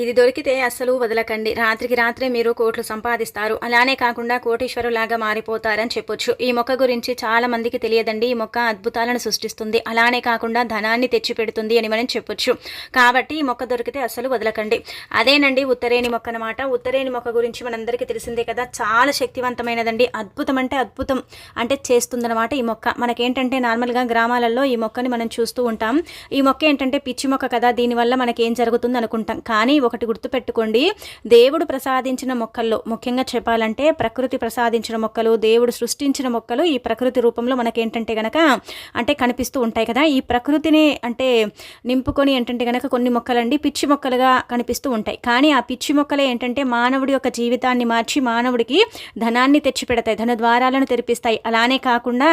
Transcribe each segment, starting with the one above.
ఇది దొరికితే అస్సలు వదలకండి. రాత్రికి రాత్రే మీరు కోట్లు సంపాదిస్తారు. అలానే కాకుండా కోటీశ్వరులాగా మారిపోతారని చెప్పొచ్చు. ఈ మొక్క గురించి చాలా మందికి తెలియదండి. ఈ మొక్క అద్భుతాలను సృష్టిస్తుంది. అలానే కాకుండా ధనాన్ని తెచ్చిపెడుతుంది అని మనం చెప్పొచ్చు. కాబట్టి ఈ మొక్క దొరికితే అస్సలు వదలకండి. అదేనండి ఉత్తరేణి మొక్క అనమాట ఉత్తరేణి మొక్క గురించి మనందరికీ తెలిసిందే కదా. చాలా శక్తివంతమైనదండి. అద్భుతం అంటే అద్భుతం అంటే చేస్తుందన్నమాట ఈ మొక్క. మనకేంటంటే నార్మల్గా గ్రామాలలో ఈ మొక్కని మనం చూస్తూ ఉంటాం. ఈ మొక్క ఏంటంటే పిచ్చి మొక్క కదా. దీనివల్ల మనకేం జరుగుతుంది అనుకుంటాం కానీ ఒకటి గుర్తుపెట్టుకోండి. దేవుడు ప్రసాదించిన మొక్కల్లో ముఖ్యంగా చెప్పాలంటే ప్రకృతి ప్రసాదించిన మొక్కలు దేవుడు సృష్టించిన మొక్కలు ఈ ప్రకృతి రూపంలో మనకేంటంటే గనక అంటే కనిపిస్తూ ఉంటాయి కదా. ఈ ప్రకృతిని అంటే నింపుకొని ఏంటంటే గనక కొన్ని మొక్కలండి పిచ్చి మొక్కలుగా కనిపిస్తూ ఉంటాయి. కానీ ఆ పిచ్చి మొక్కలే ఏంటంటే మానవుడి యొక్క జీవితాన్ని మార్చి మానవుడికి ధనాన్ని తెచ్చిపెడతాయి ధన ద్వారాలను తెరిపిస్తాయి. అలానే కాకుండా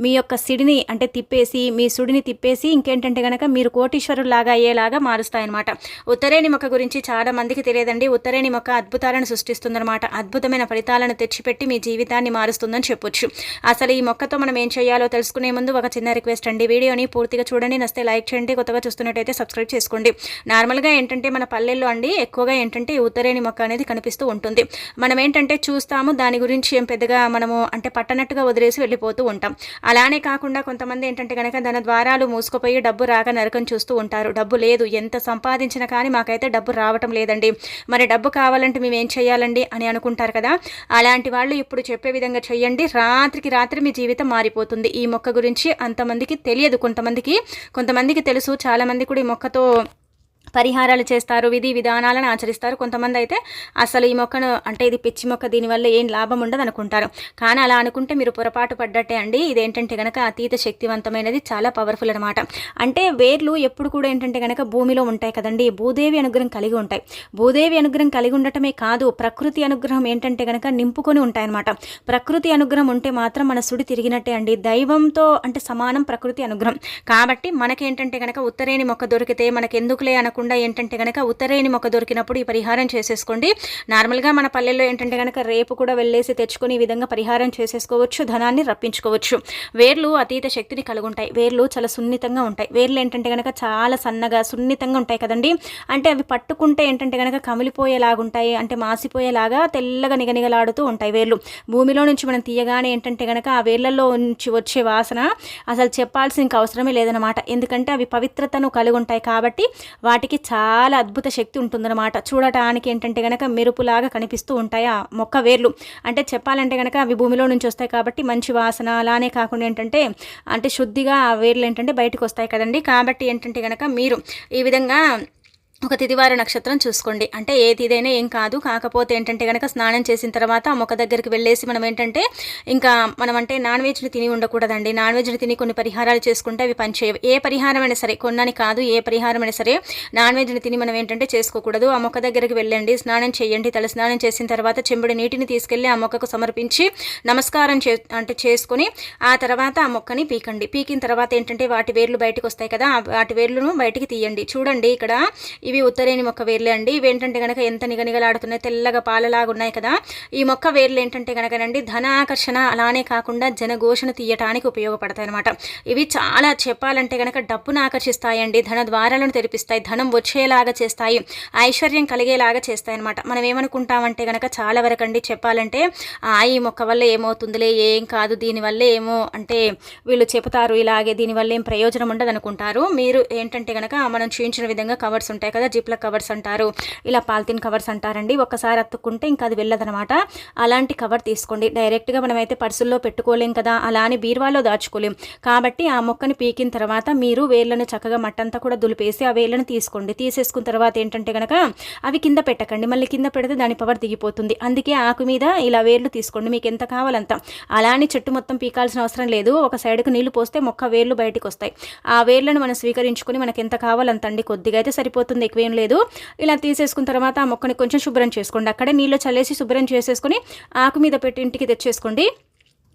మీ యొక్క సిడిని అంటే తిప్పేసి మీ సుడిని తిప్పేసి ఇంకేంటంటే గనక మీరు కోటీశ్వరులాగా అయ్యేలాగా మారుస్తాయన్నమాట. ఉత్తరేణి మొక్క గురించి చాలా మందికి తెలియదండి. ఉత్తరేణి మొక్క అద్భుతాలను సృష్టిస్తుందన్నమాట. అద్భుతమైన ఫలితాలను తెచ్చిపెట్టి మీ జీవితాన్ని మారుస్తుందని చెప్పొచ్చు. అసలు ఈ మొక్కతో మనం ఏం చేయాలో తెలుసుకునే ముందు ఒక చిన్న రిక్వెస్ట్ అండి. వీడియోని పూర్తిగా చూడండి. నస్తే లైక్ చేయండి. కొత్తగా చూస్తున్నట్టయితే సబ్స్క్రైబ్ చేసుకోండి. నార్మల్గా ఏంటంటే మన పల్లెల్లో అండి ఎక్కువగా ఏంటంటే ఈ ఉత్తరేణి మొక్క అనేది కనిపిస్తూ ఉంటుంది. మనం ఏంటంటే చూస్తాము దాని గురించి ఏం పెద్దగా మనము అంటే పట్టనట్టుగా వదిలేసి వెళ్ళిపోతూ ఉంటాం. అలానే కాకుండా కొంతమంది ఏంటంటే కనుక దాని ద్వారాలు మూసుకుపోయి డబ్బు రాక నరకం చూస్తూ ఉంటారు. డబ్బు లేదు. ఎంత సంపాదించినా కానీ మాకైతే డబ్బు రావటం లేదండి. మరి డబ్బు కావాలంటే మేము ఏం చేయాలండి అని అనుకుంటారు కదా? అలాంటి వాళ్ళు ఇప్పుడు చెప్పే విధంగా చేయండి. రాత్రికి రాత్రి మీ జీవితం మారిపోతుంది. ఈ మొక్క గురించి అంతమందికి తెలియదు. కొంతమందికి కొంతమందికి తెలుసు. చాలామంది కూడా ఈ మొక్కతో పరిహారాలు చేస్తారు విధి విధానాలను ఆచరిస్తారు. కొంతమంది అయితే అసలు ఈ మొక్కను అంటే ఇది పిచ్చి మొక్క దీనివల్ల ఏం లాభం ఉండదు అనుకుంటారు. కానీ అలా అనుకుంటే మీరు పొరపాటు పడ్డట్టే అండి. ఇదేంటంటే కనుక అతీత శక్తివంతమైనది చాలా పవర్ఫుల్ అనమాట అంటే వేర్లు ఎప్పుడు కూడా ఏంటంటే కనుక భూమిలో ఉంటాయి కదండి. భూదేవి అనుగ్రహం కలిగి ఉంటాయి. భూదేవి అనుగ్రహం కలిగి ఉండటమే కాదు ప్రకృతి అనుగ్రహం ఏంటంటే కనుక నింపుకొని ఉంటాయన్నమాట ప్రకృతి అనుగ్రహం ఉంటే మాత్రం మన సుడి తిరిగినట్టే అండి. దైవంతో అంటే సమానం ప్రకృతి అనుగ్రహం. కాబట్టి మనకేంటంటే కనుక ఉత్తరేణి మొక్క దొరికితే మనకెందుకులే అనకుండా కాకుండా ఏంటంటే కనుక ఉత్తరేని మొక్క దొరికినప్పుడు ఈ పరిహారం చేసేసుకోండి. నార్మల్గా మన పల్లెల్లో ఏంటంటే కనుక రేపు కూడా వెళ్ళేసి తెచ్చుకొని ఈ విధంగా పరిహారం చేసేసుకోవచ్చు ధనాన్ని రప్పించుకోవచ్చు. వేర్లు అతీత శక్తిని కలిగి ఉంటాయి వేర్లు చాలా సున్నితంగా ఉంటాయి. వేర్లు ఏంటంటే కనుక చాలా సన్నగా సున్నితంగా ఉంటాయి కదండి. అంటే అవి పట్టుకుంటే ఏంటంటే కనుక కమిలిపోయేలాగా ఉంటాయి అంటే మాసిపోయేలాగా తెల్లగా నిగనిగలాడుతూ ఉంటాయి వేర్లు. భూమిలో నుంచి మనం తీయగానే ఏంటంటే కనుక ఆ వేర్లలో నుంచి వచ్చే వాసన అసలు చెప్పాల్సిన అవసరమే లేదనమాట ఎందుకంటే అవి పవిత్రతను కలిగి ఉంటాయి కాబట్టి వాటికి చాలా అద్భుత శక్తి ఉంటుందన్నమాట. చూడటానికి ఏంటంటే కనుక మెరుపులాగా కనిపిస్తూ ఉంటాయి ఆ మొక్క వేర్లు. అంటే చెప్పాలంటే కనుక అవి భూమిలో నుంచి వస్తాయి కాబట్టి మంచి వాసన అలానే కాకుండా ఏంటంటే అంటే శుద్ధిగా ఆ వేర్లు ఏంటంటే బయటకు వస్తాయి కదండి. కాబట్టి ఏంటంటే కనుక మీరు ఈ విధంగా ఒక తిదివార నక్షత్రం చూసుకోండి. అంటే ఏ తిదైనా ఏం కాదు. కాకపోతే ఏంటంటే కనుక స్నానం చేసిన తర్వాత ఆ మొక్క దగ్గరికి వెళ్ళేసి మనం ఏంటంటే ఇంకా మనం అంటే నాన్ వెజ్ని తిని ఉండకూడదండి. నాన్ వెజ్ని తిని కొన్ని పరిహారాలు చేసుకుంటే అవి పనిచేయవు. ఏ పరిహారమైనా సరే కొన్నని కాదు ఏ పరిహారమైనా సరే నాన్ వెజ్ని తిని మనం ఏంటంటే చేసుకోకూడదు. ఆ మొక్క దగ్గరికి వెళ్ళండి స్నానం చేయండి. తల స్నానం చేసిన తర్వాత చెంబుడి నీటిని తీసుకెళ్ళి ఆ మొక్కకు సమర్పించి నమస్కారం చే అంటే చేసుకొని ఆ తర్వాత ఆ మొక్కని పీకండి. పీకిన తర్వాత ఏంటంటే వాటి వేర్లు బయటకు వస్తాయి కదా వాటి వేర్లను బయటికి తీయండి. చూడండి ఇక్కడ ఇవి ఇవి ఉత్తరేణి మొక్క వేర్లే అండి. ఇవేంటంటే ఏంటంటే కనుక ఎంత నిగనిగలాడుతున్నాయి తెల్లగా పాలలాగా ఉన్నాయి కదా. ఈ మొక్క వేర్లు ఏంటంటే కనుకనండి ధన ఆకర్షణ అలానే కాకుండా జనఘోషణ తీయటానికి ఉపయోగపడతాయి అనమాట ఇవి చాలా చెప్పాలంటే కనుక డబ్బును ఆకర్షిస్తాయండి ధన ద్వారాలను తెరిపిస్తాయి ధనం వచ్చేలాగా చేస్తాయి ఐశ్వర్యం కలిగేలాగా చేస్తాయి అనమాట మనం ఏమనుకుంటామంటే కనుక చాలా వరకు అండి చెప్పాలంటే ఆ ఈ మొక్క వల్ల ఏమవుతుందిలే ఏం కాదు దీనివల్ల ఏమో అంటే వీళ్ళు చెబుతారు ఇలాగే దీనివల్ల ఏం ప్రయోజనం ఉండదు అనుకుంటారు మీరు ఏంటంటే కనుక మనం చూపించిన విధంగా కవర్స్ ఉంటాయి కదా జిప్ల కవర్స్ అంటారు. ఇలా పాలిథిన్ కవర్స్ అంటారండి. ఒకసారి అత్తుకుంటే ఇంకా అది వెళ్ళదనమాట. అలాంటి కవర్ తీసుకోండి. డైరెక్ట్గా మనమైతే పర్సుల్లో పెట్టుకోలేం కదా అలా అని బీరువాలో దాచుకోలేం. కాబట్టి ఆ మొక్కని పీకిన తర్వాత మీరు వేర్లను చక్కగా మట్టంతా కూడా దులిపేసి ఆ వేర్లను తీసుకోండి. తీసేసుకున్న తర్వాత ఏంటంటే కనుక అవి కింద పెట్టకండి. మళ్ళీ కింద పెడితే దాని పవర్ దిగిపోతుంది. అందుకే ఆకు మీద ఇలా వేర్లు తీసుకోండి. మీకు ఎంత కావాలంత. అలానే చెట్టు మొత్తం పీకాల్సిన అవసరం లేదు. ఒక సైడ్కు నీళ్ళు పోస్తే మొక్క వేర్లు బయటకు వస్తాయి ఆ వేర్లను మనం స్వీకరించుకొని మనకి ఎంత కావాలంత అండి కొద్దిగా అయితే సరిపోతుంది. ఎక్కువేం లేదు. ఇలా తీసేసుకున్న తర్వాత ఆ మొక్కని కొంచెం శుభ్రం చేసుకోండి. అక్కడే నీళ్ళు చల్లేసి శుభ్రం చేసేసుకొని ఆకు మీద పెట్టి ఇంటికి తెచ్చేసుకోండి.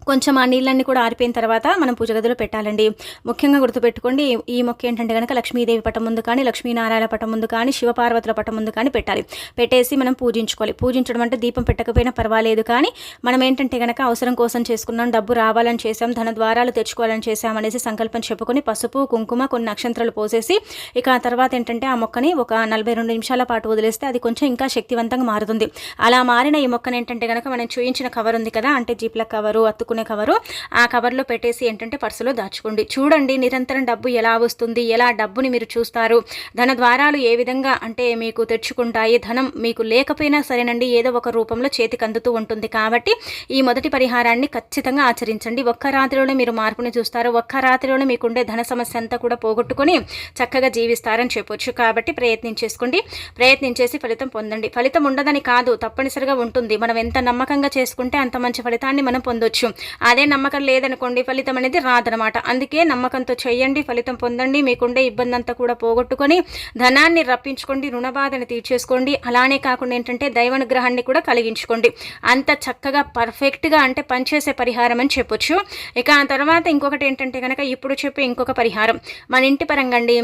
కొంచెం ఆ నీళ్ళన్నీ కూడా ఆరిపోయిన తర్వాత మనం పూజ గదిలో పెట్టాలండి. ముఖ్యంగా గుర్తుపెట్టుకోండి ఈ మొక్క ఏంటంటే కనుక లక్ష్మీదేవి పటం ముందు కానీ లక్ష్మీనారాయణ పటం ముందు కానీ శివపార్వతుల పటం ముందు కానీ పెట్టాలి. పెట్టేసి మనం పూజించుకోవాలి. పూజించడం అంటే దీపం పెట్టకపోయినా పర్వాలేదు కానీ మనం ఏంటంటే కనుక అవసరం కోసం చేసుకున్నాం డబ్బు రావాలని చేసాం ధన ద్వారాలు తెచ్చుకోవాలని చేసాం అనేసి సంకల్పం చెప్పుకొని పసుపు కుంకుమ కొన్ని నక్షత్రాలు పోసేసి ఇక ఆ తర్వాత ఏంటంటే ఆ మొక్కని ఒక నలభై రెండు నిమిషాల పాటు వదిలేస్తే అది కొంచెం ఇంకా శక్తివంతంగా మారుతుంది. అలా మారిన ఈ మొక్కను ఏంటంటే కనుక మనం చూయించిన కవర్ ఉంది కదా అంటే జీప్ల కవరు అత్తుకు పెట్టుకునే కవరు. ఆ కవర్లో పెట్టేసి ఏంటంటే పర్సులో దాచుకోండి. చూడండి నిరంతరం డబ్బు ఎలా వస్తుంది ఎలా డబ్బుని మీరు చూస్తారు. ధన ద్వారాలు ఏ విధంగా అంటే మీకు తెచ్చుకుంటాయి ధనం మీకు లేకపోయినా సరేనండి ఏదో ఒక రూపంలో చేతికి అందుతూ ఉంటుంది. కాబట్టి ఈ మొదటి పరిహారాన్ని ఖచ్చితంగా ఆచరించండి. ఒక్క రాత్రిలోనే మీరు మార్పుని చూస్తారు. ఒక్క రాత్రిలోనే మీకుండే ధన సమస్య అంతా కూడా పోగొట్టుకొని చక్కగా జీవిస్తారని చెప్పొచ్చు. కాబట్టి ప్రయత్నం చేసుకోండి. ప్రయత్నించేసి ఫలితం పొందండి. ఫలితం ఉండదని కాదు తప్పనిసరిగా ఉంటుంది. మనం ఎంత నమ్మకంగా చేసుకుంటే అంత మంచి ఫలితాన్ని మనం పొందొచ్చు. అదే నమ్మకం లేదనుకోండి ఫలితం అనేది రాదనమాట. అందుకే నమ్మకంతో చేయండి ఫలితం పొందండి మీకుండే ఇబ్బంది అంతా కూడా పోగొట్టుకొని ధనాన్ని రప్పించుకోండి రుణబాధని తీర్చేసుకోండి. అలానే కాకుండా ఏంటంటే దైవానుగ్రహాన్ని కూడా కలిగించుకోండి. అంత చక్కగా పర్ఫెక్ట్గా అంటే పనిచేసే పరిహారం అని చెప్పొచ్చు. ఇక ఆ తర్వాత ఇంకొకటి ఏంటంటే కనుక ఇప్పుడు చెప్పే ఇంకొక పరిహారం. మన ఇంటి పరంగా అండి.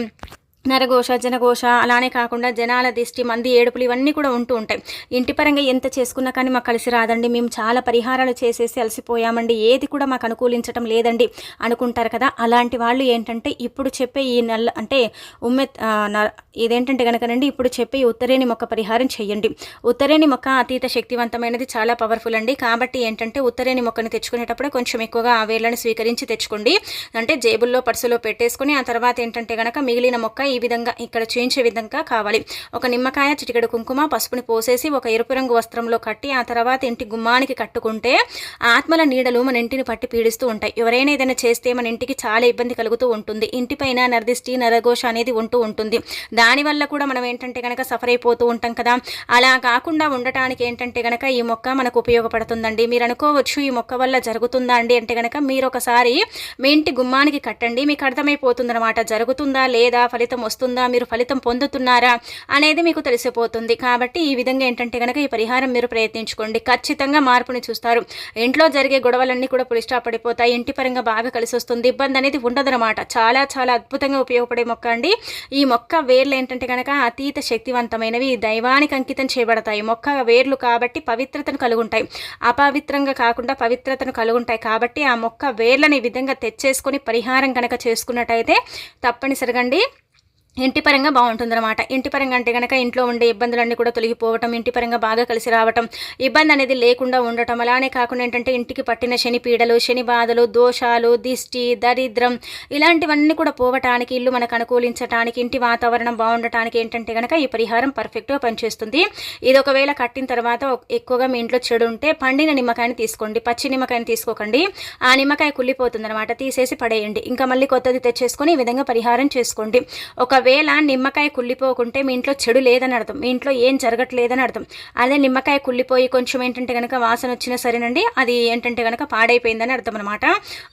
నరఘోష జనఘోష అలానే కాకుండా జనాల దిష్టి మంది ఏడుపులు ఇవన్నీ కూడా ఉంటూ ఉంటాయి. ఇంటి పరంగా ఎంత చేసుకున్నా కానీ మాకు కలిసి రాదండి. మేము చాలా పరిహారాలు చేసేసి అలసిపోయామండి. ఏది కూడా మాకు అనుకూలించడం లేదండి అనుకుంటారు కదా. అలాంటి వాళ్ళు ఏంటంటే ఇప్పుడు చెప్పే ఈ నల్ల అంటే ఉమ్మె ఇదేంటంటే కనుకనండి ఇప్పుడు చెప్పే ఈ ఉత్తరేణి మొక్క పరిహారం చేయండి ఉత్తరేణి మొక్క అతీత శక్తివంతమైనది చాలా పవర్ఫుల్ అండి. కాబట్టి ఏంటంటే ఉత్తరేణి మొక్కని తెచ్చుకునేటప్పుడు కొంచెం ఎక్కువగా ఆ వేర్లను స్వీకరించి తెచ్చుకోండి. అంటే జేబుల్లో పర్సులో పెట్టేసుకుని ఆ తర్వాత ఏంటంటే కనుక మిగిలిన మొక్క ఈ విధంగా ఇక్కడ చేయించే విధంగా కావాలి. ఒక నిమ్మకాయ చిటికెడు కుంకుమ పసుపుని పోసేసి ఒక ఎరుపు రంగు వస్త్రంలో కట్టి ఆ తర్వాత ఇంటి గుమ్మానికి కట్టుకుంటే ఆత్మల నీడలు మన ఇంటిని పట్టి పీడిస్తూ ఉంటాయి. ఎవరైనా ఏదైనా చేస్తే మన ఇంటికి చాలా ఇబ్బంది కలుగుతూ ఉంటుంది. ఇంటిపైన నరదిష్టి నరఘోష అనేది ఉంటూ ఉంటుంది. దానివల్ల కూడా మనం ఏంటంటే కనుక సఫర్ అయిపోతూ ఉంటాం కదా. అలా కాకుండా ఉండటానికి ఏంటంటే కనుక ఈ మొక్క మనకు ఉపయోగపడుతుందండి. మీరు అనుకోవచ్చు ఈ మొక్క వల్ల జరుగుతుందా అండి అంటే కనుక మీరు ఒకసారి మీ ఇంటి గుమ్మానికి కట్టండి. మీకు అర్థమైపోతుంది అనమాట జరుగుతుందా లేదా? ఫలితం వస్తుందా? మీరు ఫలితం పొందుతున్నారా? అనేది మీకు తెలిసిపోతుంది. కాబట్టి ఈ విధంగా ఏంటంటే కనుక ఈ పరిహారం మీరు ప్రయత్నించుకోండి. ఖచ్చితంగా మార్పుని చూస్తారు. ఇంట్లో జరిగే గొడవలన్నీ కూడా పులిష్టా పడిపోతాయి. ఇంటి పరంగా బాగా కలిసి వస్తుంది. ఇబ్బంది అనేది ఉండదనమాట చాలా చాలా అద్భుతంగా ఉపయోగపడే మొక్క అండి. ఈ మొక్క వేర్లు ఏంటంటే కనుక అతీత శక్తివంతమైనవి. దైవానికి అంకితం చేయబడతాయి. మొక్క వేర్లు కాబట్టి పవిత్రతను కలుగుంటాయి. అపవిత్రంగా కాకుండా పవిత్రతను కలుగుంటాయి. కాబట్టి ఆ మొక్క వేర్లని విధంగా తెచ్చేసుకొని పరిహారం కనుక చేసుకున్నట్టయితే తప్పనిసరిగా అండి. ఇంటి పరంగా బాగుంటుందన్నమాట. ఇంటి పరంగా అంటే కనుక ఇంట్లో ఉండే ఇబ్బందులన్నీ కూడా తొలగిపోవటం ఇంటి పరంగా బాగా కలిసి రావటం ఇబ్బంది అనేది లేకుండా ఉండటం. అలానే కాకుండా ఏంటంటే ఇంటికి పట్టిన శని పీడలు శని బాధలు దోషాలు దిష్టి దరిద్రం ఇలాంటివన్నీ కూడా పోవటానికి ఇల్లు మనకు అనుకూలించడానికి ఇంటి వాతావరణం బాగుండటానికి ఏంటంటే కనుక ఈ పరిహారం పర్ఫెక్ట్గా పనిచేస్తుంది. ఇది ఒకవేళ కట్టిన తర్వాత ఎక్కువగా మీ ఇంట్లో చెడు ఉంటే పండిన నిమ్మకాయని తీసుకోండి పచ్చి నిమ్మకాయని తీసుకోకండి. ఆ నిమ్మకాయ కుళ్ళిపోతుంది అనమాట తీసేసి పడేయండి. ఇంకా మళ్ళీ కొత్తది తెచ్చేసుకొని ఈ విధంగా పరిహారం చేసుకోండి. ఒక ఒకవేళ నిమ్మకాయ కుళ్ళిపోకుంటే మీ ఇంట్లో చెడు లేదని అర్థం. మీ ఇంట్లో ఏం జరగట్లేదని అర్థం. అదే నిమ్మకాయ కుళ్ళిపోయి కొంచెం ఏంటంటే కనుక వాసన వచ్చినా సరేనండి అది ఏంటంటే కనుక పాడైపోయిందని అర్థం అనమాట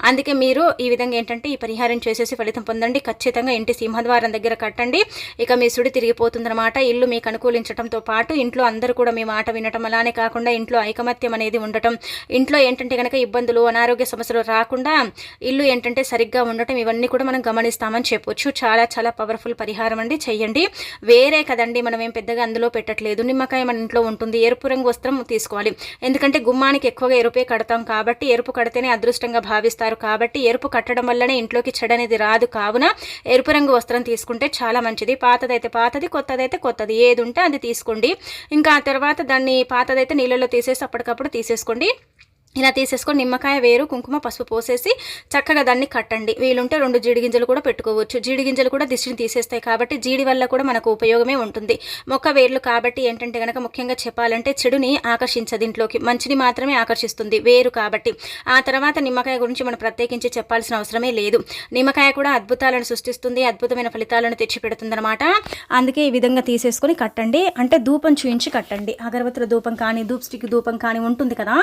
అందుకే మీరు ఈ విధంగా ఏంటంటే ఈ పరిహారం చేసేసి ఫలితం పొందండి. ఖచ్చితంగా ఇంటి సింహద్వారం దగ్గర కట్టండి. ఇక మీ సుడి తిరిగిపోతుందన్నమాట. ఇల్లు మీకు అనుకూలించడంతో పాటు ఇంట్లో అందరూ కూడా మీ మాట వినటం అలానే కాకుండా ఇంట్లో ఐకమత్యం అనేది ఉండటం. ఇంట్లో ఏంటంటే కనుక ఇబ్బందులు అనారోగ్య సమస్యలు రాకుండా ఇల్లు ఏంటంటే సరిగ్గా ఉండటం ఇవన్నీ కూడా మనం గమనిస్తామని చెప్పొచ్చు. చాలా చాలా పవర్ఫుల్ పరిహారం అండి. చెయ్యండి. వేరే కదండి మనం ఏం పెద్దగా అందులో పెట్టట్లేదు. నిమ్మకాయ మన ఇంట్లో ఉంటుంది. ఎరుపు రంగు వస్త్రం తీసుకోవాలి. ఎందుకంటే గుమ్మానికి ఎక్కువగా ఎరుపే కడతాం కాబట్టి ఎరుపు కడితేనే అదృష్టంగా భావిస్తారు కాబట్టి ఎరుపు కట్టడం వల్లనే ఇంట్లోకి చెడనేది రాదు. కావున ఎరుపు రంగు వస్త్రం తీసుకుంటే చాలా మంచిది. పాతదైతే పాతది కొత్తదైతే కొత్తది. ఏది ఉంటే అది తీసుకోండి. ఇంకా ఆ తర్వాత దాన్ని పాతదైతే నీళ్ళలో తీసేసి అప్పటికప్పుడు తీసేసుకోండి. ఇలా తీసేసుకొని నిమ్మకాయ వేరు కుంకుమ పసుపు పోసేసి చక్కగా దాన్ని కట్టండి. వీలుంటే రెండు జీడి గింజలు కూడా పెట్టుకోవచ్చు. జీడి గింజలు కూడా దిష్టిని తీసేస్తాయి కాబట్టి జీడి వల్ల కూడా మనకు ఉపయోగమే ఉంటుంది. మొక్క వేర్లు కాబట్టి ఏంటంటే కనుక ముఖ్యంగా చెప్పాలంటే చెడుని ఆకర్షించదు ఇంట్లోకి. మంచిని మాత్రమే ఆకర్షిస్తుంది వేరు కాబట్టి. ఆ తర్వాత నిమ్మకాయ గురించి మనం ప్రత్యేకించి చెప్పాల్సిన అవసరమే లేదు. నిమ్మకాయ కూడా అద్భుతాలను సృష్టిస్తుంది అద్భుతమైన ఫలితాలను తెచ్చిపెడుతుందన్నమాట. అందుకే ఈ విధంగా తీసేసుకొని కట్టండి. అంటే ధూపం చూయించి కట్టండి. అగరవత్తుల ధూపం కానీ ధూప్ స్టిక్ ధూపం కానీ ఉంటుంది కదా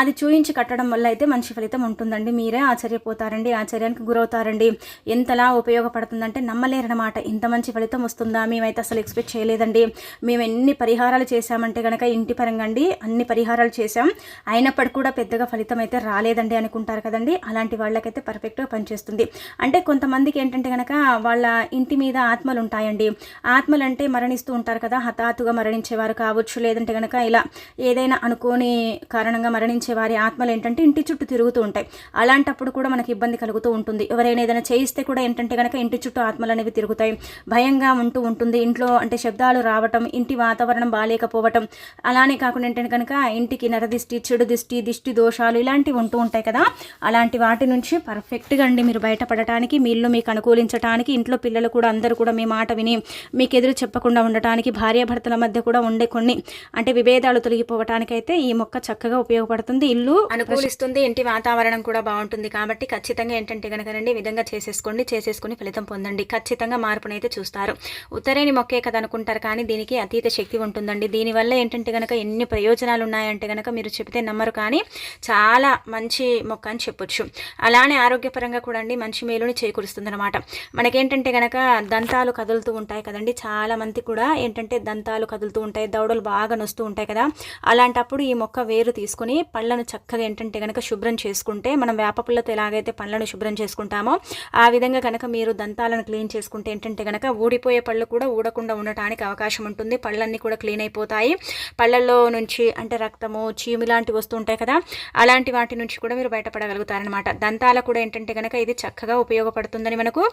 అది చూయి జీవించి కట్టడం వల్ల అయితే మంచి ఫలితం ఉంటుందండి. మీరే ఆశ్చర్యపోతారండి ఆశ్చర్యానికి గురవుతారండి. ఎంతలా ఉపయోగపడుతుందంటే నమ్మలేరనమాట ఇంత మంచి ఫలితం వస్తుందా? మేమైతే అసలు ఎక్స్పెక్ట్ చేయలేదండి. మేము ఎన్ని పరిహారాలు చేశామంటే కనుక ఇంటి పరంగా అండి అన్ని పరిహారాలు చేశాం. అయినప్పటికీ కూడా పెద్దగా ఫలితం అయితే రాలేదండి అనుకుంటారు కదండి. అలాంటి వాళ్ళకైతే పర్ఫెక్ట్గా పనిచేస్తుంది. అంటే కొంతమందికి ఏంటంటే కనుక వాళ్ళ ఇంటి మీద ఆత్మలు ఉంటాయండి. ఆత్మలు అంటే మరణిస్తూ ఉంటారు కదా హఠాత్తుగా మరణించేవారు కావచ్చు. లేదంటే కనుక ఇలా ఏదైనా అనుకోని కారణంగా మరణించే వారి ఆత్మలు ఏంటంటే ఇంటి చుట్టూ తిరుగుతూ ఉంటాయి. అలాంటప్పుడు కూడా మనకి ఇబ్బంది కలుగుతూ ఉంటుంది. ఎవరైనా ఏదైనా చేయిస్తే కూడా ఏంటంటే కనుక ఇంటి చుట్టూ ఆత్మలు అనేవి తిరుగుతాయి. భయంగా ఉంటూ ఉంటుంది. ఇంట్లో అంటే శబ్దాలు రావటం ఇంటి వాతావరణం బాగాలేకపోవటం అలానే కాకుండా ఏంటంటే కనుక ఇంటికి నరదిష్టి చెడు దిష్టి దిష్టి దోషాలు ఇలాంటివి ఉంటూ ఉంటాయి కదా. అలాంటి వాటి నుంచి పర్ఫెక్ట్గా అండి మీరు బయటపడటానికి మీ ఇల్లు మీకు అనుకూలించడానికి ఇంట్లో పిల్లలు కూడా అందరూ కూడా మీ మాట విని మీకు ఎదురు చెప్పకుండా ఉండటానికి భార్యాభర్తల మధ్య కూడా ఉండే కొన్ని అంటే విభేదాలు తొలగిపోవటానికైతే అయితే ఈ మొక్క చక్కగా ఉపయోగపడుతుంది. ఇల్లు అనుకూలిస్తుంది ఇంటి వాతావరణం కూడా బాగుంటుంది కాబట్టి ఖచ్చితంగా ఏంటంటే కనుక రండి ఈ విధంగా చేసేసుకోండి చేసేసుకుని ఫలితం పొందండి. ఖచ్చితంగా మార్పునైతే చూస్తారు. ఉత్తరేని మొక్కే కదా అనుకుంటారు కానీ దీనికి అతీత శక్తి ఉంటుందండి. దీనివల్ల ఏంటంటే కనుక ఎన్ని ప్రయోజనాలు ఉన్నాయంటే కనుక మీరు చెప్తే నమ్మరు కానీ చాలా మంచి మొక్క అని చెప్పొచ్చు. అలానే ఆరోగ్యపరంగా కూడా అండి మంచి మేలుని చేకూరుస్తుంది అనమాట మనకేంటంటే కనుక దంతాలు కదులుతూ ఉంటాయి కదండి. చాలా మంది కూడా ఏంటంటే దంతాలు కదులుతూ ఉంటాయి దౌడలు బాగా నొస్తూ ఉంటాయి కదా. అలాంటప్పుడు ఈ మొక్క వేరు తీసుకొని పళ్ళను చక్కగా ఏంటంటే కనుక శుభ్రం చేసుకుంటే మనం వేపపుల్లతో ఎలాగైతే పళ్ళను శుభ్రం చేసుకుంటామో ఆ విధంగా కనుక మీరు దంతాలను క్లీన్ చేసుకుంటే ఏంటంటే కనుక ఊడిపోయే పళ్ళు కూడా ఊడకుండా ఉండటానికి అవకాశం ఉంటుంది. పళ్ళన్నీ కూడా క్లీన్ అయిపోతాయి. పళ్ళల్లో నుంచి అంటే రక్తము చీము లాంటివి వస్తుంటాయి కదా అలాంటి వాటి నుంచి కూడా మీరు బయటపడగలుగుతారనమాట దంతాల కూడా ఏంటంటే కనుక ఇది చక్కగా ఉపయోగపడుతుందని మనకు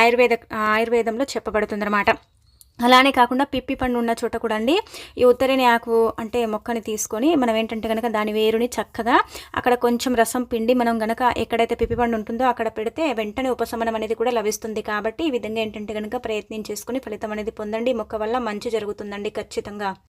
ఆయుర్వేద ఆయుర్వేదంలో చెప్పబడుతుంది అనమాట అలానే కాకుండా పిప్పి పండు ఉన్న చోట కూడా అండి ఈ ఉత్తరేని ఆకు అంటే మొక్కని తీసుకొని మనం ఏంటంటే కనుక దాని వేరుని చక్కగా అక్కడ కొంచెం రసం పిండి మనం గనక ఎక్కడైతే పిప్పి పండు ఉంటుందో అక్కడ పెడితే వెంటనే ఉపశమనం అనేది కూడా లభిస్తుంది కాబట్టి ఈ విధంగా ఏంటంటే కనుక ప్రయత్నం చేసుకుని ఫలితం అనేది పొందండి. మొక్క వల్ల మంచి జరుగుతుందండి ఖచ్చితంగా.